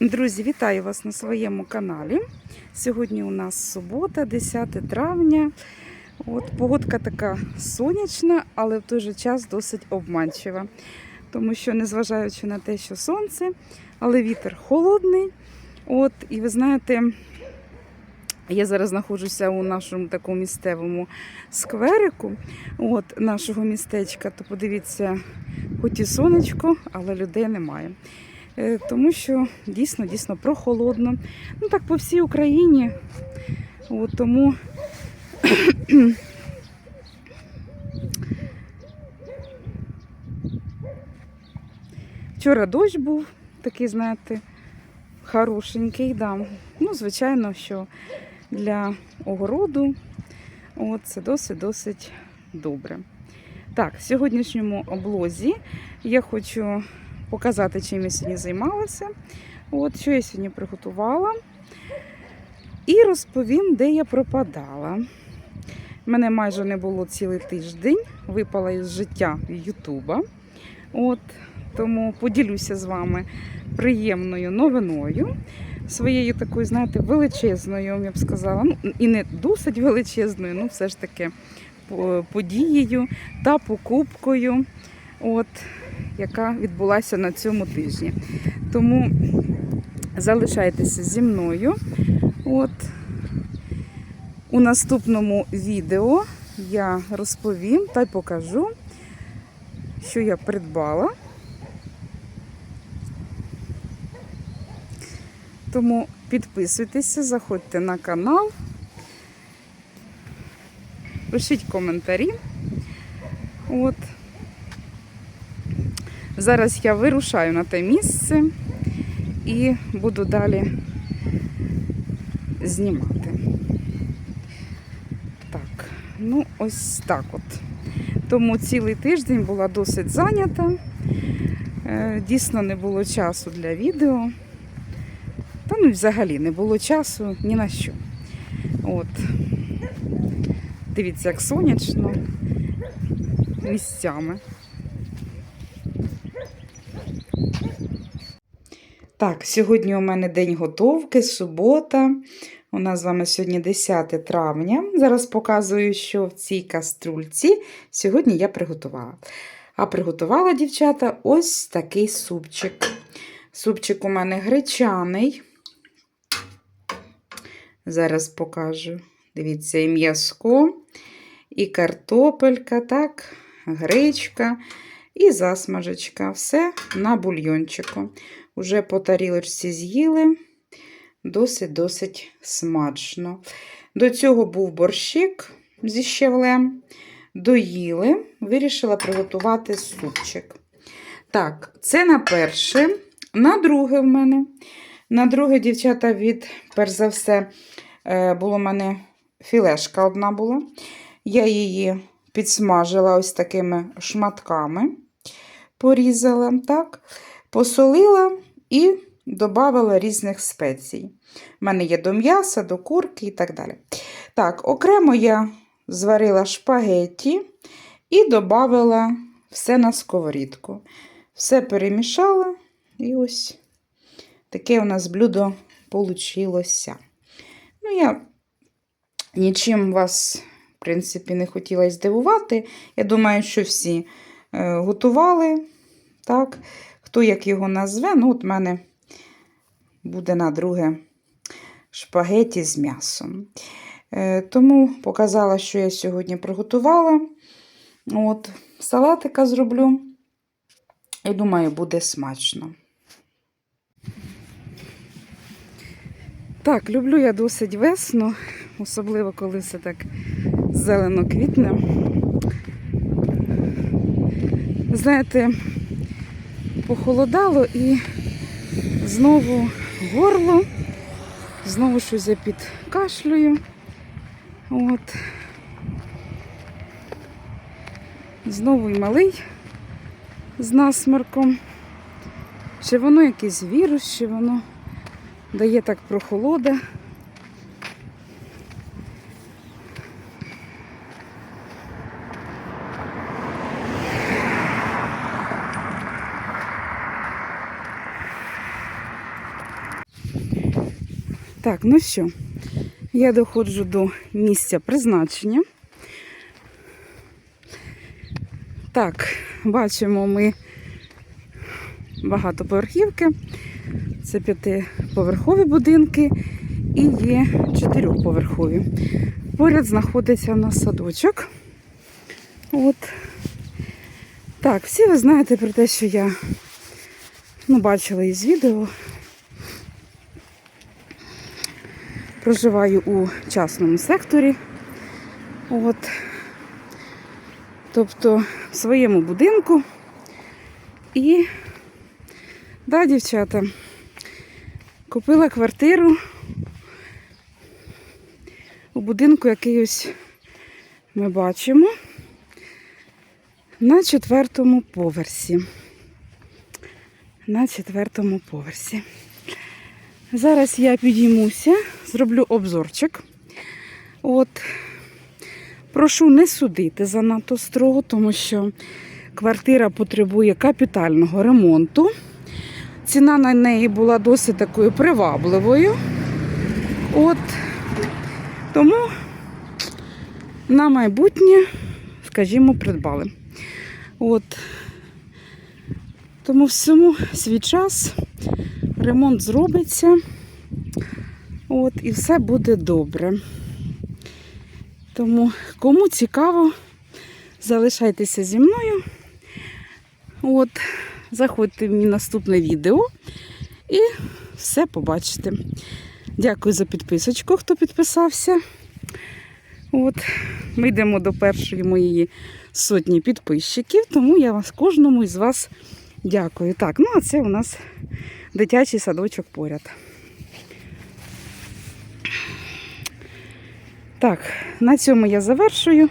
Друзі, вітаю вас на своєму каналі. Сьогодні у нас субота, 10 травня. От погодка така сонячна, але в той же час досить обманчива. Тому що, незважаючи на те, що сонце, але вітер холодний. От, і ви знаєте, я зараз знаходжуся у нашому такому місцевому скверику от, нашого містечка. То подивіться, хоч і сонечко, але людей немає. Е, Тому що дійсно дійсно прохолодно. Ну так по всій Україні. От, тому вчора дощ був такий, знаєте, хорошенький. Да. Ну, звичайно, що для огороду от, це досить-досить добре. Так, в сьогоднішньому облозі я хочу показати, чим я сьогодні займалася. От, що я сьогодні приготувала. І розповім, де я пропадала. Мене майже не було цілий тиждень, випала із життя Ютуба. От, тому поділюся з вами приємною новиною. Своєю такою, знаєте, величезною, я б сказала, ну і не досить величезною, ну все ж таки подією та покупкою. От, яка відбулася на цьому тижні. Тому залишайтеся зі мною. От у наступному відео я розповім та й покажу, що я придбала. Тому підписуйтеся, заходьте на канал, пишіть коментарі. От. Зараз я вирушаю на те місце і буду далі знімати. Так, ну ось так от. Тому цілий тиждень була досить зайнята. Е, Дійсно не було часу для відео. Та ну взагалі не було часу ні на що. От. Дивіться, як сонячно місцями. Так, сьогодні у мене день готовки, субота. У нас з вами сьогодні 10 травня. Зараз показую, що в цій каструльці сьогодні я приготувала. А приготувала, дівчата, ось такий супчик. Супчик у мене гречаний. Зараз покажу. Дивіться, і м'язко, і картопелька, так, гречка, і засмажечка. Все на бульйончику. Уже по тарілочці з'їли. Досить-досить смачно. До цього був борщик зі щавлем. Доїли, вирішила приготувати супчик. Так, це на перше. На друге в мене. На друге, дівчата, від, перш за все, е, було в мене філешка одна була. Я її підсмажила ось такими шматками, порізала, так, посолила і додавала різних спецій. У мене є до м'яса, до курки і так далі. Так, окремо я зварила шпагетті і додавала все на сковорідку. Все перемішала, і ось таке у нас блюдо получилося. Ну, я нічим вас, в принципі, не хотіла здивувати. Я думаю, що всі готували. Так, хто як його назве, ну, от в мене буде на друге шпагеті з м'ясом. Е, тому показала, що я сьогодні приготувала. От, салатика зроблю. І думаю, буде смачно. Так, люблю я досить весну, особливо коли все так зелено квітне. Знаєте, похолодало і знову горло, знову щось я підкашлюю. От. Знову і малий з насморком. Чи воно якийсь вірус, чи воно дає так прохолода. Так, ну що, я доходжу до місця призначення. Так, бачимо ми багатоповерхівки. Це п'ятиповерхові будинки і є чотирьохповерхові. Поряд знаходиться у нас садочок. От. Так, всі ви знаєте про те, що я ну, бачила із відео. Проживаю у частному секторі. От. Тобто в своєму будинку. І, да, дівчата, купила квартиру у будинку, який ось ми бачимо, на четвертому поверсі. На четвертому поверсі. Зараз я підіймуся, зроблю обзорчик. От, прошу не судити занадто строго, тому що квартира потребує капітального ремонту. Ціна на неї була досить такою привабливою. От, тому на майбутнє, скажімо, придбали. От. Тому всьому свій час, ремонт зробиться. От, і все буде добре. Тому, кому цікаво, залишайтеся зі мною. От, заходьте в мій наступне відео і все побачите. Дякую за підписочку, хто підписався. От, ми йдемо до першої моєї сотні підписчиків, тому я вас кожному із вас дякую. Так, ну а це у нас дитячий садочок поряд. Так, на цьому я завершую.